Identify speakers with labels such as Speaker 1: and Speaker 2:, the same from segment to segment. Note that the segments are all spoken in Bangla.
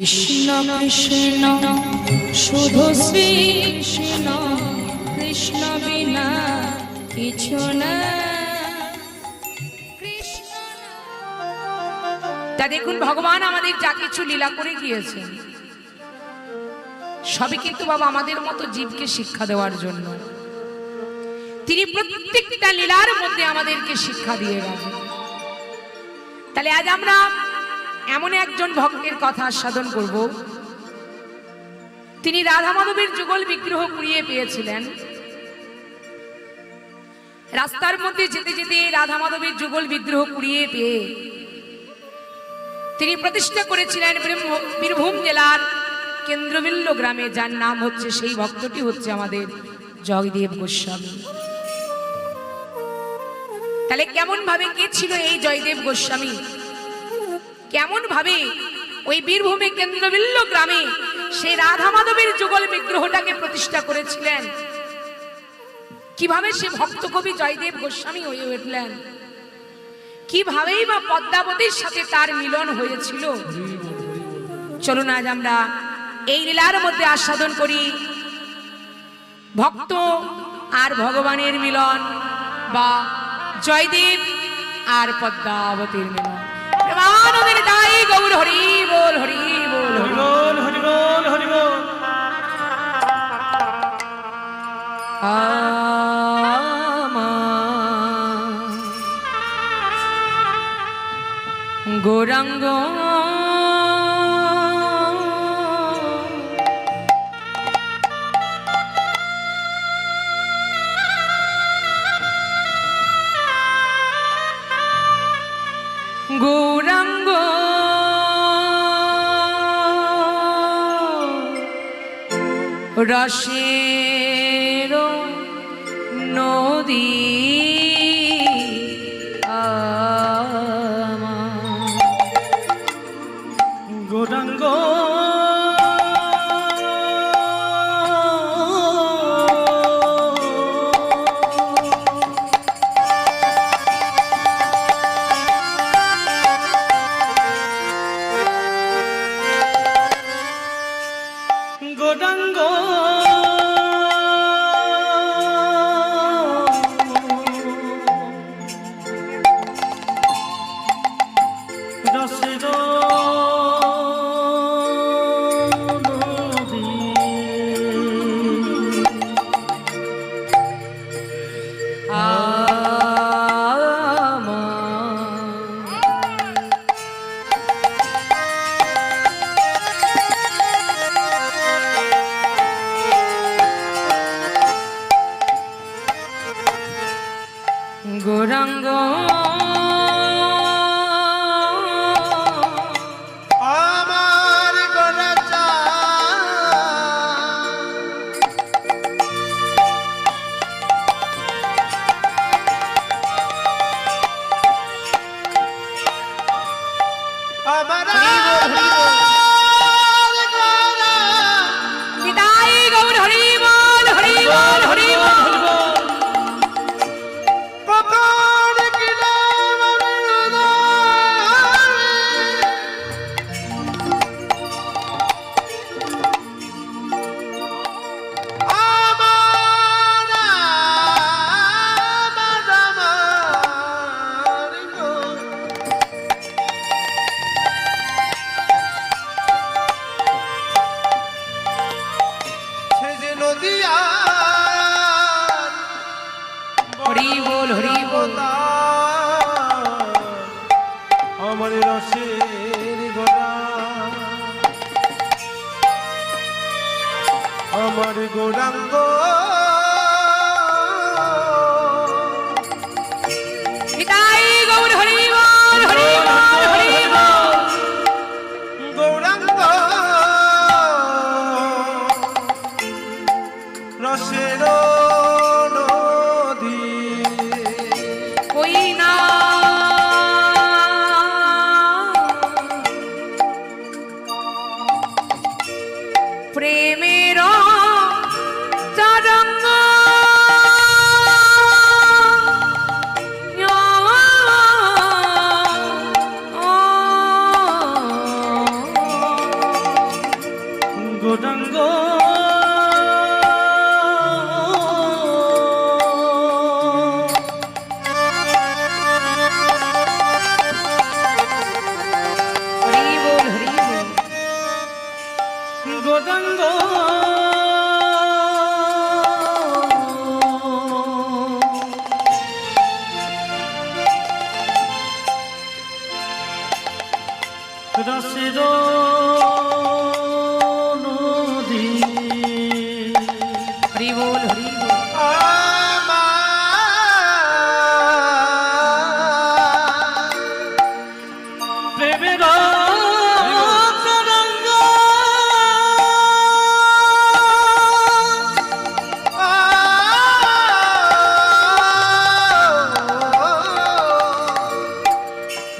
Speaker 1: কৃষ্ণ কৃষ্ণ, শুধু শ্রী কৃষ্ণ কৃষ্ণ বিনা কিছু না।
Speaker 2: তা দেখুন, ভগবান আমাদের যা কিছু লীলা করে গিয়েছেন, সবই কিন্তু বাবা আমাদের মতো জীবকে শিক্ষা দেওয়ার জন্য। তিনি প্রত্যেকটা লীলার মধ্যে আমাদেরকে শিক্ষা দিয়ে গেছেন। তাহলে আজ আমরা এমন একজন ভক্তের কথা আস্বাদন করব। তিনি রাধা মাধবের যুগল বিগ্রহ কুড়িয়ে পেয়েছিলেন। রাস্তার মধ্যে যেতে যেতে রাধা মাধবের যুগল বিগ্রহ কুড়িয়ে পেয়ে তিনি প্রতিষ্ঠা করেছিলেন বীরভূম জেলার কেন্দ্রবিল্ল গ্রামে, যার নাম হচ্ছে, সেই ভক্তটি হচ্ছে আমাদের জয়দেব গোস্বামী। তাহলে কেমন ভাবে কে ছিল এই জয়দেব গোস্বামী? কেমন ভাবে ওই বীরভূমে কেন্দ্রবিল্ল গ্রামে সেই রাধা মাধবের যুগল বিগ্রহটাকে প্রতিষ্ঠা করেছিলেন? কীভাবে সে ভক্ত কবি জয়দেব গোস্বামী হয়ে উঠলেন? কিভাবেই বা পদ্মাবতীর সাথে তার মিলন হয়েছিল? চলুন আজ আমরা এই লীলার মধ্যে আস্বাদন করি। ভক্ত আর ভগবানের মিলন বা জয়দেব আর পদ্মাবতীর মিলন। প্রেমানন্দের দাই গৌর হরি রসের নদী
Speaker 3: গৌরাঙ্গ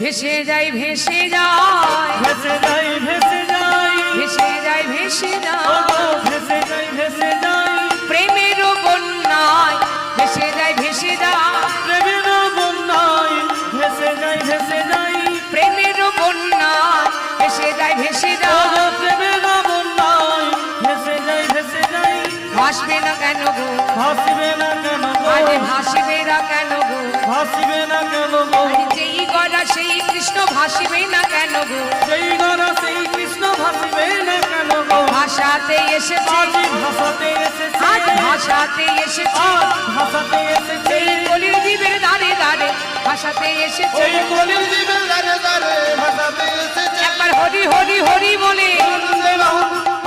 Speaker 2: ভেসে যাই ভেসে যায়।
Speaker 4: ভেসে যাই ভেসে যাই
Speaker 2: ভেসে যাই ভেসে যায়।
Speaker 4: যাই ভেসে যাই
Speaker 2: প্রেমের বন্যায় ভেসে যায় ভেসে যায়।
Speaker 4: প্রেমের বন্যায় ভেসে যাই ভেসে যাই
Speaker 2: প্রেমের বন্যায় ভেসে যায় ভেসে যায়।
Speaker 4: প্রেমের বন্যায় ভেসে যাই ভেসে যাই
Speaker 2: ভাসবে না কেন গো?
Speaker 4: ভাসিবে না কেন গো?
Speaker 2: ভাসবে না কেন গো?
Speaker 4: ভাসিবে
Speaker 2: সেই কৃষ্ণ ভাসবে না কেন গো?
Speaker 4: সেই ঘরা সেই কৃষ্ণ ভাসিবে না কেন গো?
Speaker 2: ভাষাতে এসেছে।
Speaker 4: ভাষাতে এসেছে।
Speaker 2: আজ ভাষাতে এসেছে।
Speaker 4: ভাষাতে এসেছে।
Speaker 2: এই কলির দ্বীপের দাঁড়ে দাঁড়ে ভাষাতে এসেছে।
Speaker 3: ওই কলির জীবের দ্বারে দ্বারে ভাষাতে এসেছে।
Speaker 2: একবার হরি হরি হরি বলে।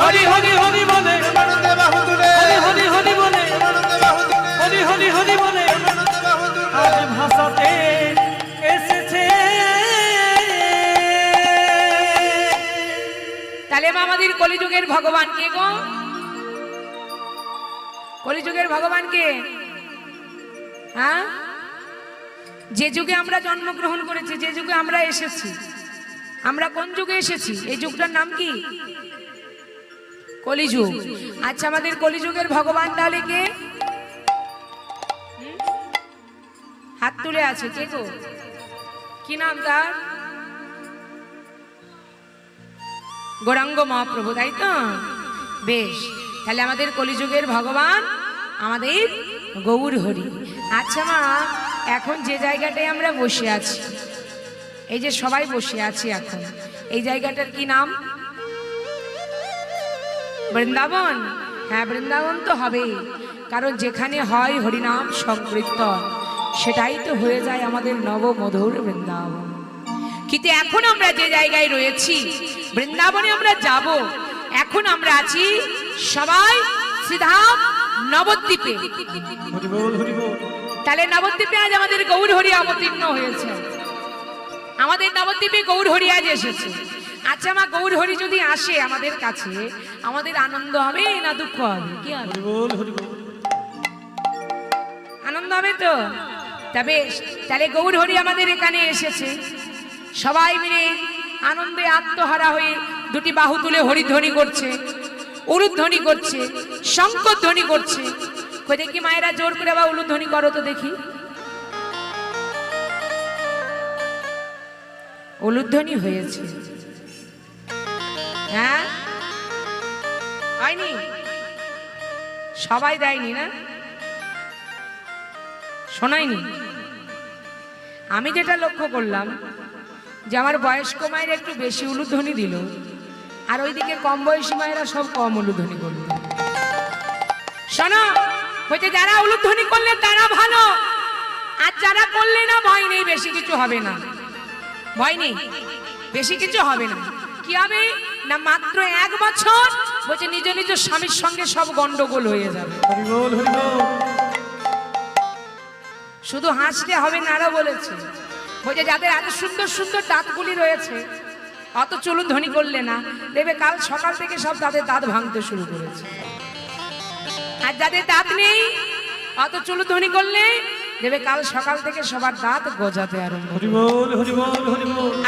Speaker 4: হরি হরি হরি
Speaker 2: কলিযুগের ভগবান কে গো? কলিযুগের ভগবান কে? হ্যাঁ? যে যুগে আমরা জন্মগ্রহণ করেছি, যে যুগে আমরা এসেছি, আমরা কোন যুগে এসেছি? এই যুগটার নাম কি? কলিযুগ। আচ্ছা আমাদের কলিযুগের ভগবান তাহলে কে? হাত তুলে আছে, কে গো? কি নাম তার? গৌরাঙ্গ মহাপ্রভু, তাই তো? বেশ, তাহলে আমাদের কলিযুগের ভগবান আমাদের গৌর হরি। আচ্ছা মা, এখন যে জায়গাটায় আমরা বসে আছি, এই যে সবাই বসে আছি এখন, এই জায়গাটার কি নাম? বৃন্দাবন? হ্যাঁ বৃন্দাবন তো হবেই, কারণ যেখানে হয় হরিনাম সংকীর্তন, সেটাই তো হয়ে যায় আমাদের নবমধুর বৃন্দাবন। কিন্তু এখন আমরা যে জায়গায় রয়েছি, বৃন্দাবনে আমরা যাব। এখন আমরা আছি সবাই সিধা নবদ্বীপে। তাহলে নবদ্বীপে আজ আমাদের গৌর হরি অবতীর্ণ হয়েছে। আমাদের নবদ্বীপে গৌর হরি আজ এসেছে। আচ্ছা মা গৌর হরি যদি আসে আমাদের কাছে, আমাদের আনন্দ হবে না দুঃখ হবে? কি আনন্দ হবে তো? তবে, তাহলে গৌর হরি আমাদের এখানে এসেছে। সবাই মিলে আনন্দে আত্মহারা হয়ে দুটি বাহু তুলে হরিধ্বনি করছে, উলুধ্বনি করছে শঙ্কর ধ্বনি করছে। কই দেখি মায়েরা জোর করে বা উলুধ্বনি করো তো দেখি। উলুধ্বনি হয়েছে। হ্যাঁ? হয়নি? সবাই দেয়নি না? শোনায়নি? আমি যেটা লক্ষ্য করলাম যে আমার বয়স্ক মায়ের একটু বেশি উলুধ্বনি দিল আর ওইদিকে কম বয়সী মায়েরা সব কম উলুধ্বনি করল। শোনো বলছে যারা উলুধ্বনি করলে তারা ভালো আর যারা করলে না ভয় নেই বেশি কিছু হবে না। ভয় নেই বেশি কিছু হবে না। কি হবে? না মাত্র এক বছর বলছে নিজ নিজ স্বামীর সঙ্গে সব গন্ডগোল হয়ে যাবে। শুধু হাসলে হবে না বলেছে। বলছে যাদের এত সুন্দর সুন্দর দাঁতগুলি রয়েছে অত চলুন ধ্বনি করলে না। দেবে কাল সকাল থেকে সব তাদের দাঁত ভাঙতে শুরু করেছে। আর যাদের দাঁত নেই অত চুলুন ধ্বনি করলে দেবে কাল সকাল থেকে সবার দাঁত গজাতে আরম্ভ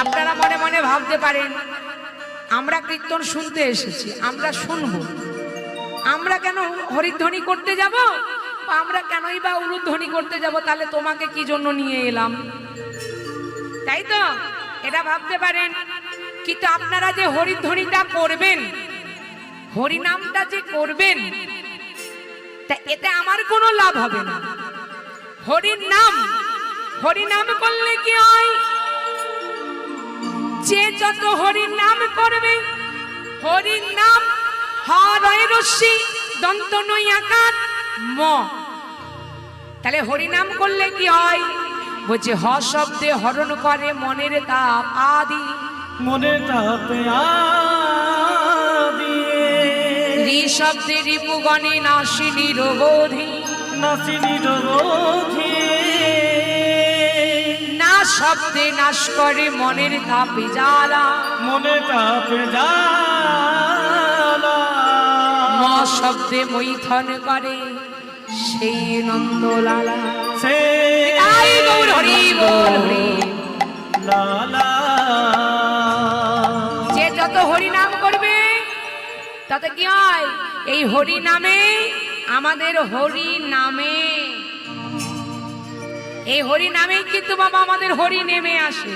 Speaker 2: আপনারা মনে মনে ভাবতে পারেন আমরা কীর্তন শুনতে এসেছি আমরা শুনব। আমরা কেন হরিধ্বনি করতে যাব? আমরা কেনই বা উলুধ্বনি করতে যাব? তাহলে তোমাকে কি জন্য নিয়ে এলাম? তাই তো? এটা ভাবতে পারেন, কিন্তু আপনারা যে হরিধ্বনিটা করবেন, হরিনামটা যে করবেন, তা এতে আমার কোনো লাভ হবে না। হরির নাম হরিনাম করলে কি হয়? যে যত হরির নাম করবে হরির নাম হরয় রশ্মি, দন্ত নই আকার, ম। তাহলে হরিনাম করলে কি হয়? বলছে হ শব্দে হরণ করে মনের তাপ আদি।
Speaker 4: মনের তাপে
Speaker 2: রি শব্দে রিপুগণে নাসি নিরবোধি।
Speaker 4: নাসিনি রোধি
Speaker 2: না শব্দে নাশ করে মনের তাপে জ্বালা।
Speaker 4: মনে তাপে জ্বালা।
Speaker 2: ম শব্দে মৈথন করে। সেই নন্দলালা।
Speaker 4: সে
Speaker 2: তাই গৌর হরি বল হরি।
Speaker 4: লালা।
Speaker 2: যে যত হরি নাম করবে তাতে কি হয়? এই হরি নামে আমাদের হরি নামে এই হরি নামেই কিন্তু বাবা আমাদের হরি নেমে আসে।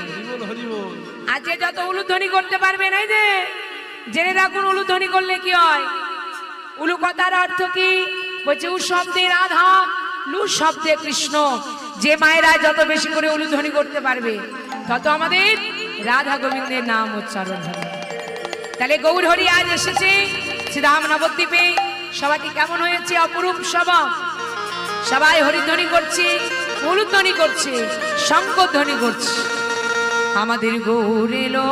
Speaker 2: আর যে যত উলুধ্বনি করতে পারবে না যে? জেনে রাখুন উলুধ্বনি করলে কি হয়? উলু কথার অর্থ কি? বলছে, উ শব্দে রাধা লু শব্দে কৃষ্ণ। যে মায়েরা যত বেশি করে উলুধ্বনি করতে পারবে, তত আমাদের রাধা গোবিন্দের নাম উচ্চারণ হবে। তাহলে গৌর হরি আজ এসেছে শ্রীরাম নবদ্বীপে। সবাইকে কেমন হয়েছে? অপরূপ সভা। সবাই হরিধ্বনি করছে, উলুধ্বনি করছে শঙ্করধ্বনি করছে। আমাদের গৌর এলো।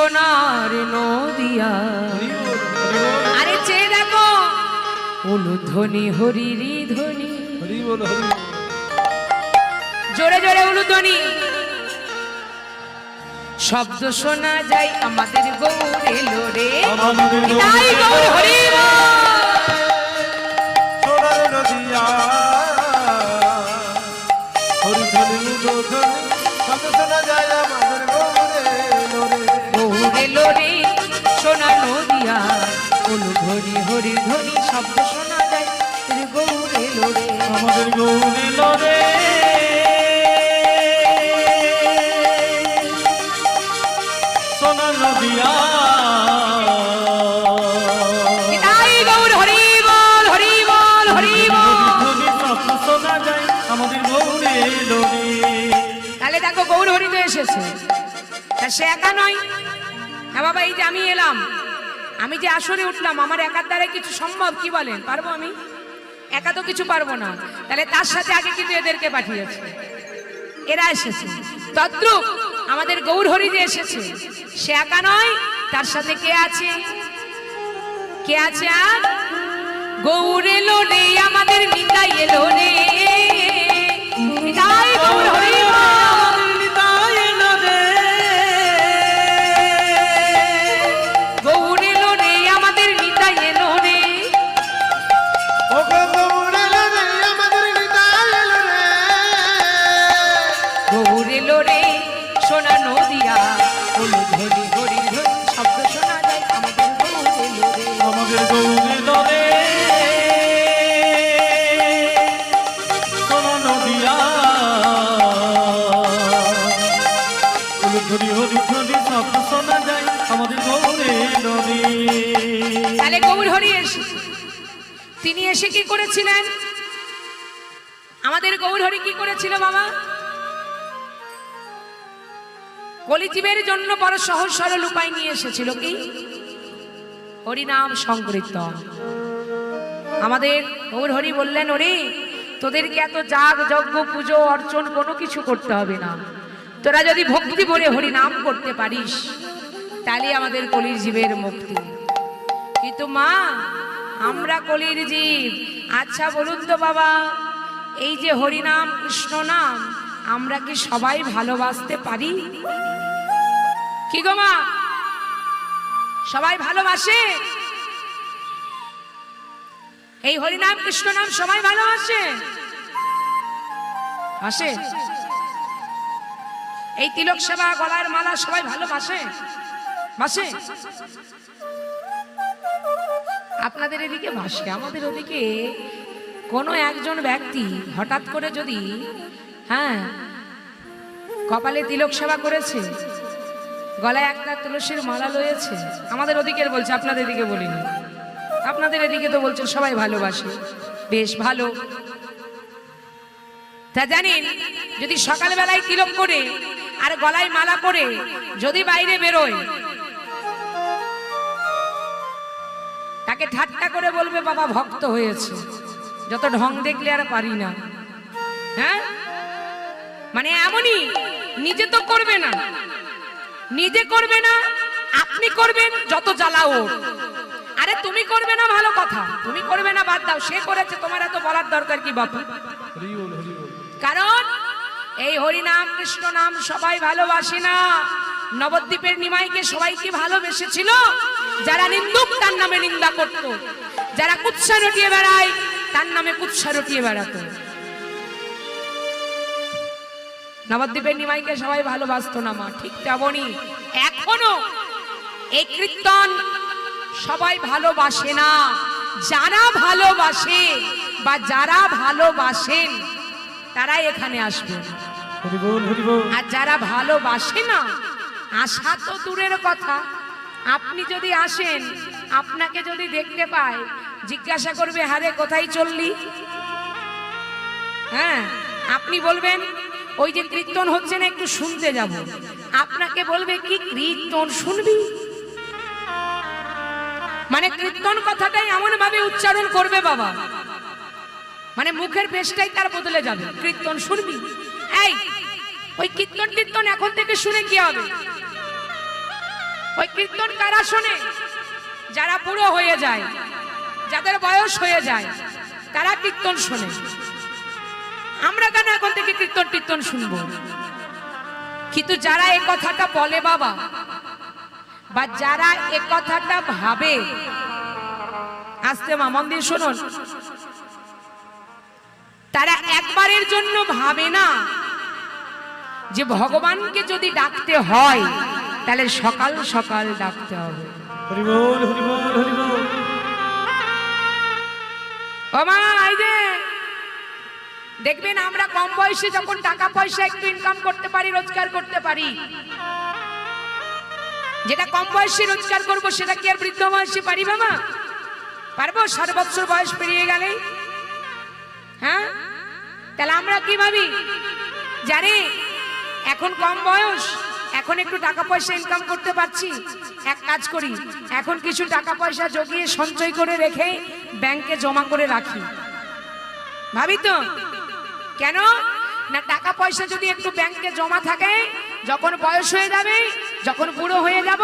Speaker 2: সোনার নদিয়া। আরে চেয়ে দেখো উলুধ্বনি হরিরি ধ্বনি। জোরে জোরে উলুধ্বনি শব্দ শোনা যায় আমাদের গৌর এলো রে। গৌর হরি এলো রে সোনা নদিয়া। উলুধ্বনি হরি ধ্বনি শব্দ শোনা যায়। গৌর এলো রে।
Speaker 4: আমাদের গৌরে লরে সোনা নদিয়া।
Speaker 2: গৌর তাহলে দেখো গৌর হরি তো এসেছে। তা সে একা নয়। হ্যাঁ বাবা, এই যে আমি এলাম। আমি যে আসরে উঠলাম, আমার একার দ্বারা কিছু সম্ভব কি বলেন? পারব আমি? একা তো কিছু পারব না। তাহলে তার সাথে আগে কিন্তু এদেরকে পাঠিয়েছে। এরা এসেছে। তদ্রুপ আমাদের গৌর হরি যে এসেছে, সে একা নয়, তার সাথে কে আছে? কে আছে আর? গৌর এলো রে আমাদের নিতাই এলো রে নিতাই গৌর হরি কলিজীবের জন্য বড় সহজ সরল উপায় নিয়ে এসেছিল কি? হরিনাম সংকীর্তন। আমাদের গৌর হরি বললেন, ওরে, তোদেরকে এত যাগ, যজ্ঞ, পুজো, অর্চন কোনো কিছু করতে হবে না। তোরা যদি ভক্তি ভরে হরি নাম করতে পারিস, তাহলে আমাদের কলির জীবের মুক্তি। কিন্তু মা, আমরা কলির জীব আচ্ছা বলুন তো বাবা, এই যে হরিনাম, কৃষ্ণ নাম, আমরা কি সবাই ভালোবাসতে পারি? কি গো মা? সবাই ভালোবাসে? এই হরিনাম কৃষ্ণ নাম সবাই ভালোবাসে? আসে? এই তিলক সেবা, গলার মালা সবাই ভালোবাসে? বাসে? আপনাদের এদিকে বাসে, আমাদের ওদিকে কোনো একজন ব্যক্তি হঠাৎ করে যদি হ্যাঁ কপালে তিলক সেবা করেছে গলায় একটা তুলসীর মালা রয়েছে। আমাদের ওদিকের বলছে, আপনাদের এদিকে বলিনি। আপনাদের এদিকে তো বলছে সবাই ভালোবাসে। বেশ, ভালো। তা জানেন, যদি সকালবেলায় তিলক করে আর গলায় মালা করে যদি বাইরে বেরোয়, তাকে ঠাট্টা করে বলবে, বাবা, ভক্ত হয়েছে। যত ঢং দেখলে আর পারি না। হ্যাঁ? মানে এমনই, নিজে তো করবে না। নিজে করবে না, আপনি করবেন যত জ্বালাও। আরে তুমি করবে না ভালো কথা, তুমি করবে না বাদ দাও, সে করেছে, তোমার এত বলার দরকার কি বাপু? কারণ এই হরি নাম, কৃষ্ণ নাম সবাই ভালোবাসে না। নবদ্বীপের নিমাইকে সবাই কি ভালোবেসেছিল? যারা নিন্দুক, তার নামে নিন্দা করত। যারা কুৎসা রটিয়ে বেড়ায়, তার নামে কুৎসা রটিয়ে বেড়াতো। নবদ্বীপের নিমাইকে সবাই ভালোবাসতো না মা ঠিক তেমনই। এখনও এই কীর্তন সবাই ভালোবাসে না। যারা ভালোবাসে বা যারা ভালোবাসেন তারাই এখানে আসবেন
Speaker 3: বল
Speaker 2: আর যারা ভালোবাসে না আসা তো দূরের কথা। আপনি যদি আসেন আপনাকে যদি দেখতে পায় জিজ্ঞাসা করবে হারে কোথায় চললি? হ্যাঁ আপনি বলবেন ওই যে কীর্তন হচ্ছে না, একটু শুনতে যাব। আপনাকে বলবে, কি কীর্তন শুনবি? মানে কীর্তন কথাটাই এমন ভাবে উচ্চারণ করবে বাবা। মানে মুখের বেশটাই তার বদলে যাবে। কীর্তন শুনবি? এই, ওই কীর্তন কীর্তন এখন থেকে শুনে কি হবে? ওই কীর্তন কারা শোনে? যারা বুড়ো হয়ে যায়, যাদের বয়স হয়ে যায়, তারা কীর্তন শোনে। আমরা কেন এখন থেকে কীর্তন কীর্তন শুনব? কিন্তু যারা এ কথাটা বলে বাবা বা যারা এ কথাটা ভাবে আসতে মা মন দিয়ে শুনুন। তারা একবারের জন্য ভাবে না যে ভগবানকে যদি ডাকতে হয় তাহলে সকাল সকাল ডাকতে হবে। ও মা এই যে দেখবেন আমরা কম বয়সে যখন টাকা পয়সা একটু ইনকাম করতে পারি, রোজগার করতে পারি। যেটা কম বয়সে রোজগার করব, সেটা কি আর বৃদ্ধ বয়সে পারি বাবা? পারব? ষাট বছর বয়স পেরিয়ে গেলে হ্যাঁ? তাহলে আমরা কি ভাবি? জানি এখন কম বয়স, এখন একটু টাকা পয়সা ইনকাম করতে পারছি। এক কাজ করি, এখন কিছু টাকা পয়সা জগিয়ে সঞ্চয় করে রেখে ব্যাংকে জমা করে রাখি। ভাবি তো? কেন? না টাকা পয়সা যদি একটু ব্যাংকে জমা থাকে যখন বয়স হয়ে যাবে যখন বুড়ো হয়ে যাব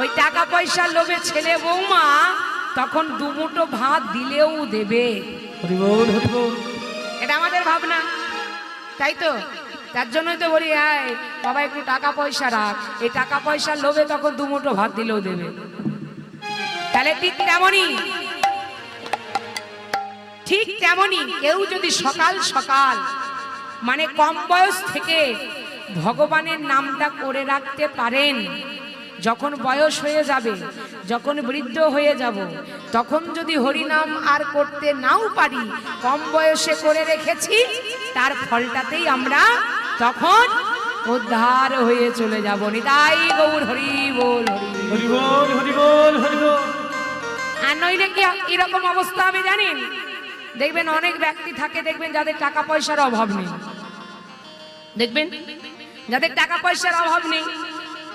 Speaker 2: ওই টাকা পয়সার লোভে ছেলে বৌমা তখন দুমুটো ভাত দিলেও দেবে। এটা আমাদের ভাবনা তাই তো? তার জন্যই তো বলি আয় বাবা একটু টাকা পয়সা রাখ। এই টাকা পয়সার লোভে তখন দুমুঠো ভাত দিলেও দেবে। তাহলে ঠিক তেমনই ঠিক তেমনই কেউ যদি সকাল সকাল মানে কম বয়স থেকে ভগবানের নামটা করে রাখতে পারেন যখন বয়স হয়ে যাবে যখন বৃদ্ধ হয়ে যাব তখন যদি হরিনাম আর করতে নাও পারি কম বয়সে করে রেখেছি তার ফলটাতেই আমরা তখন উদ্ধার হয়ে চলে যাব। নিতাই গৌর হরি বল হরি বল।
Speaker 3: হরি বল হরি বল
Speaker 2: আর নইলে কি এরকম অবস্থা আমি জানেন? দেখবেন অনেক ব্যক্তি থাকে, দেখবেন যাদের টাকা পয়সার অভাব নেই। দেখবেন? যাদের টাকা পয়সার অভাব নেই,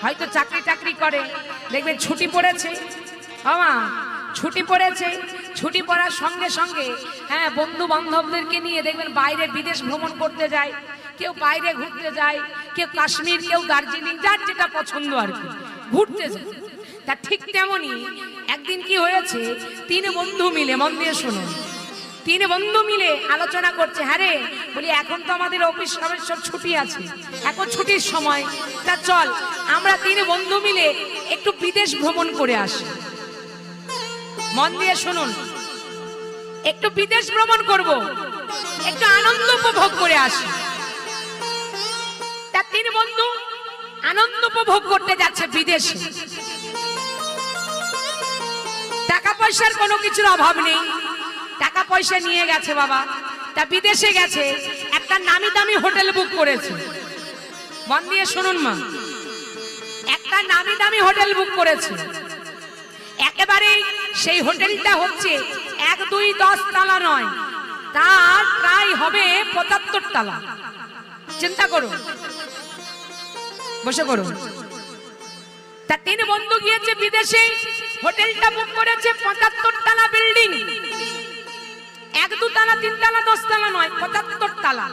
Speaker 2: হয়তো চাকরি টাকরি করে। দেখবেন ছুটি পড়েছে। আমা ছুটি পড়েছে। ছুটি পড়ার সঙ্গে সঙ্গে হ্যাঁ বন্ধু বান্ধবদেরকে নিয়ে দেখবেন বাইরে বিদেশ ভ্রমণ করতে যায়। কেউ বাইরে ঘুরতে যায়, কেউ কাশ্মীর, কেউ দার্জিলিং, যার যেটা পছন্দ আর কি, ঘুরতে যায়। তা ঠিক তেমনই একদিন কি হয়েছে, তিন বন্ধু মিলে, মন দিয়ে শুনুন। তিন বন্ধু মিলে আলোচনা করছে। হ্যাঁ বলি, এখন তো আমাদের অফিস সবের সব ছুটি আছে। এখন ছুটির সময়। তা চল, আমরা তিন বন্ধু মিলে একটু বিদেশ ভ্রমণ করে আসি। মন দিয়ে শুনুন, একটু বিদেশ ভ্রমণ করব, একটু আনন্দ উপভোগ করে আসি। তা তিন বন্ধু আনন্দ উপভোগ করতে যাচ্ছে বিদেশে। টাকা পয়সার কোনো কিছুর অভাব নেই। টাকা পয়সা নিয়ে গেছে বাবা। তা বিদেশে গেছে, একটা নামি দামি হোটেল বুক করেছে। মন দিয়ে শুনুন মা। একটা নামি দামি হোটেল বুক করেছে। একেবারে সেই হোটেলটা হচ্ছে এক, দুই, দশ তালা নয়, তার প্রায় হবে পঁচাত্তর তালা। চিন্তা করুন বসে করুন তা তিন বন্ধু গিয়েছে বিদেশে, হোটেলটা বুক করেছে পঁচাত্তর তালা বিল্ডিং এক দু তালা তিন তালা দশ তালা নয় পঁচাত্তর তালা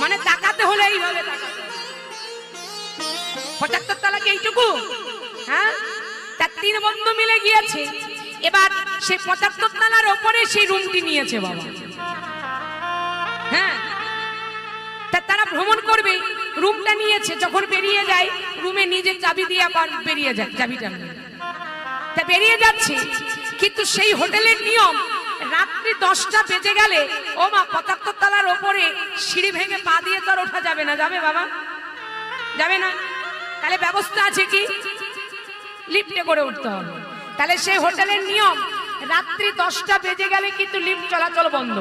Speaker 2: মানে তাকাতে হলে এইভাবে পঁচাত্তর তালা কি এইটুকু? হ্যাঁ? তার তিন বন্ধু মিলে গিয়েছে। এবার সেই পঁচাত্তর তালার ওপরে সেই রুমটি নিয়েছে বাবা। হ্যাঁ? তা তারা ভ্রমণ করবে। রুমটা নিয়েছে, যখন বেরিয়ে যায়, রুমে নিজে চাবি দিয়ে আবার বেরিয়ে যায়, চাবিটা তা বেরিয়ে যাচ্ছে, কিন্তু সেই হোটেলের নিয়ম রাত্রি দশটা বেজে গেলে, ও মা, পঁচাত্তর তলার ওপরে সিঁড়ি ভেঙে পা দিয়ে তো আর ওঠা যাবে না, যাবে বাবা? যাবে না? তাহলে ব্যবস্থা আছে কি? লিফটে করে উঠতে হবে। তাহলে সেই হোটেলের নিয়ম, রাত্রি দশটা বেজে গেলে কিন্তু লিফট চলাচল বন্ধ।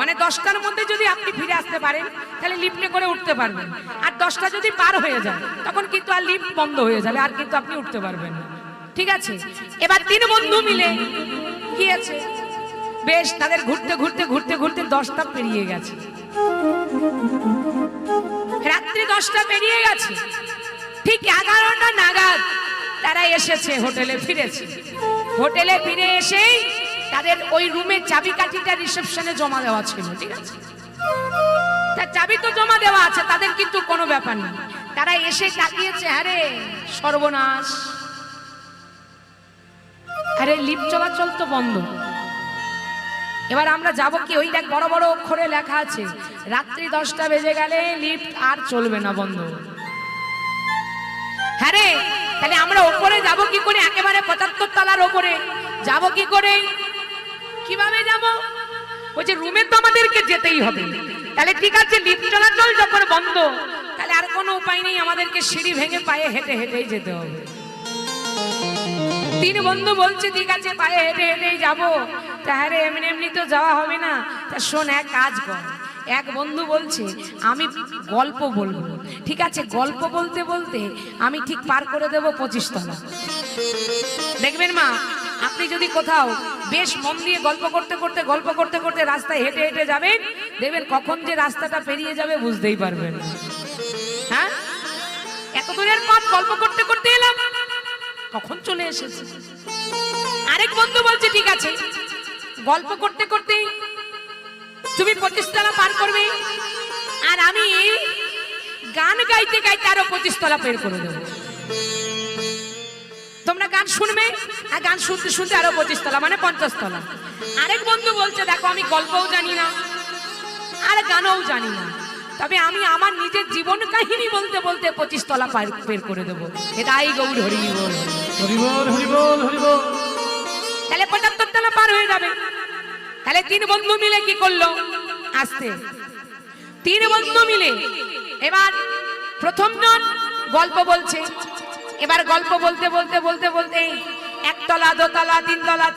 Speaker 2: মানে দশটার মধ্যে যদি আপনি ফিরে আসতে পারেন, তাহলে লিফটে করে উঠতে পারবেন। আর দশটা যদি পার হয়ে যায়, তখন কিন্তু আর লিফট বন্ধ হয়ে যাবে, আর কিন্তু আপনি উঠতে পারবেন ঠিক আছে? এবার তিন বন্ধু মিলে গিয়েছে বেশ, তাদের ঘুরতে ঘুরতে ঘুরতে ঘুরতে দশটা পেরিয়ে গেছে। রাত্রি দশটা পেরিয়ে গেছে। ঠিক এগারোটা নাগাদ তারা এসেছে, হোটেলে ফিরেছে। হোটেলে ফিরে এসেই তাদের ওই রুমের চাবিকাঠিটা রিসেপশনে জমা দেওয়া ছিল, ঠিক আছে? তার চাবি তো জমা দেওয়া আছে, তাদের কিন্তু কোনো ব্যাপার নেই। তারা এসে তাকিয়েছে আরে সর্বনাশ। আরে লিফট চলাচল তো বন্ধ। এবার আমরা যাব কি? ওই দেখ, বড় বড় অক্ষরে লেখা আছে, রাত্রি দশটা বেজে গেলে লিফট আর চলবে না বন্ধ। হ্যাঁ রে, তাহলে আমরা ওপরে যাব কি করে? একেবারে পঁচাত্তর তলার ওপরে। যাব কি করে? কীভাবে যাব? ওই যে রুমে তো আমাদেরকে যেতেই হবে। তাহলে ঠিক আছে, লিফট চলাচল যখন বন্ধ, তাহলে আর কোনো উপায় নেই, আমাদেরকে সিঁড়ি ভেঙে পায়ে হেঁটে হেঁটেই যেতে হবে। তিন বন্ধু বলছে, ঠিক আছে, পায়ে হেঁটে হেঁটেই যাব। তা হ্যাঁ এমনি এমনি তো যাওয়া হবে না। তা শোন, এক কাজ কর। এক বন্ধু বলছে, আমি গল্প বলব। ঠিক আছে, গল্প বলতে বলতে আমি ঠিক পার করে দেবো পঁচিশ তলা। দেখবেন মা, আপনি যদি কোথাও বেশ মন দিয়ে গল্প করতে করতে, গল্প করতে করতে রাস্তায় হেঁটে হেঁটে যাবেন, দেখবেন কখন যে রাস্তাটা পেরিয়ে যাবে বুঝতেই পারবেন হ্যাঁ? এত দূরের পথ গল্প করতে করতে এলাম। কখন চলে এসেছে? আরেক বন্ধু বলছে, ঠিক আছে, গল্প করতে করতে তুমি পঁচিশ তলা পার করবে আর আমি গান গাইতে গাইতে আরও পঁচিশ তলা বের করে দেবো। তোমরা গান শুনবে আর গান শুনতে শুনতে আরও পঁচিশ তলা মানে পঞ্চাশ তলা আরেক বন্ধু বলছে, দেখো, আমি গল্পও জানি না আর গানও জানি না। তবে আমি আমার নিজের জীবন কাহিনী বলতে বলতে পঁচিশ তলা পার- বের করে দেবো। এটাই গৌর হরি বল। তাহলে পঁচাত্তর তলা পার হয়ে যাবে। তাহলে তিন বন্ধু মিলে কি করল? আসতে। তিন বন্ধু মিলে এবার প্রথম জন গল্প বলছে। এবার গল্প বলতে বলতে বলতে বলতে, একতলা, দোতলা, তিনতলা